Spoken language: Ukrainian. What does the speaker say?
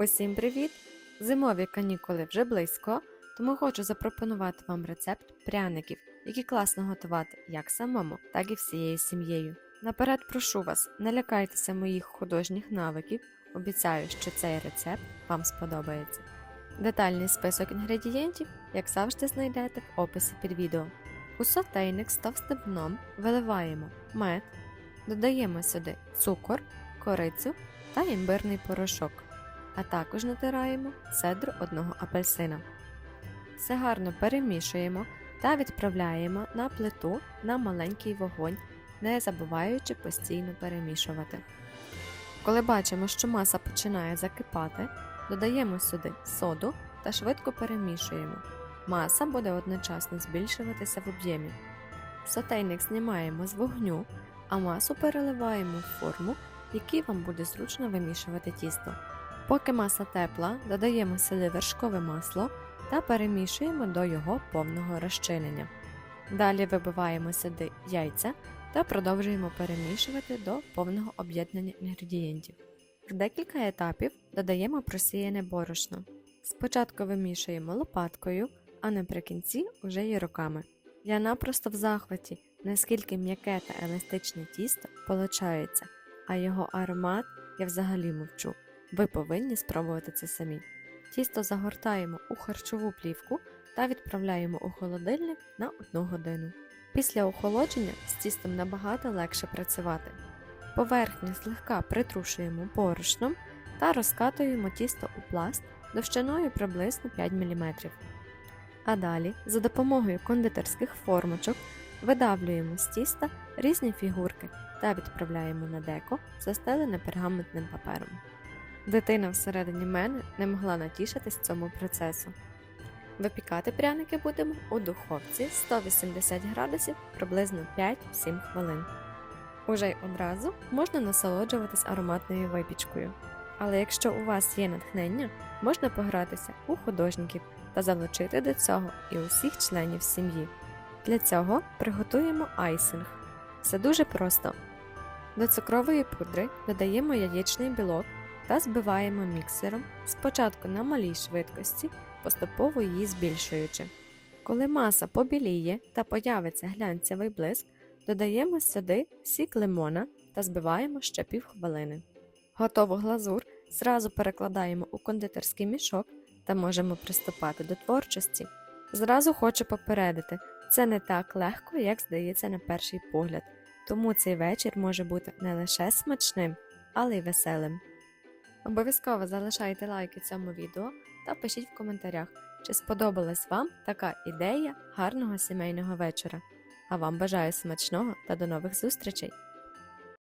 Усім привіт! Зимові канікули вже близько, тому хочу запропонувати вам рецепт пряників, які класно готувати як самому, так і всією сім'єю. Наперед прошу вас, не лякайтеся моїх художніх навиків, обіцяю, що цей рецепт вам сподобається. Детальний список інгредієнтів, як завжди, знайдете в описі під відео. У сотейник з товстим дном виливаємо мед, додаємо сюди цукор, корицю та імбирний порошок, а також натираємо цедру одного апельсина. Все гарно перемішуємо та відправляємо на плиту на маленький вогонь, не забуваючи постійно перемішувати. Коли бачимо, що маса починає закипати, додаємо сюди соду та швидко перемішуємо. Маса буде одночасно збільшуватися в об'ємі. Сотейник знімаємо з вогню, а масу переливаємо в форму, в якій вам буде зручно вимішувати тісто. Поки маса тепла, додаємо сюди вершкове масло та перемішуємо до його повного розчинення. Далі вибиваємо сюди яйця та продовжуємо перемішувати до повного об'єднання інгредієнтів. В декілька етапів додаємо просіяне борошно. Спочатку вимішуємо лопаткою, а наприкінці уже й руками. Я напросто в захваті, наскільки м'яке та еластичне тісто получається, а його аромат я взагалі мовчу. Ви повинні спробувати це самі. Тісто загортаємо у харчову плівку та відправляємо у холодильник на 1 годину. Після охолодження з тістом набагато легше працювати. Поверхню злегка притрушуємо борошном та розкатуємо тісто у пласт довщиною приблизно 5 мм. А далі, за допомогою кондитерських формочок, видавлюємо з тіста різні фігурки та відправляємо на деко, застелене пергаментним папером. Дитина всередині мене не могла натішитись цьому процесу. Випікати пряники будемо у духовці 180 градусів приблизно 5-7 хвилин. Уже й одразу можна насолоджуватись ароматною випічкою. Але якщо у вас є натхнення, можна погратися у художників та залучити до цього і усіх членів сім'ї. Для цього приготуємо айсинг. Все дуже просто. До цукрової пудри додаємо яєчний білок та збиваємо міксером спочатку на малій швидкості, поступово її збільшуючи. Коли маса побіліє та появиться глянцевий блиск, додаємо сюди сік лимона та збиваємо ще півхвилини. Готову глазур зразу перекладаємо у кондитерський мішок та можемо приступати до творчості. Зразу хочу попередити, це не так легко, як здається на перший погляд, тому цей вечір може бути не лише смачним, але й веселим. Обов'язково залишайте лайки цьому відео та пишіть в коментарях, чи сподобалась вам така ідея гарного сімейного вечора. А вам бажаю смачного та до нових зустрічей!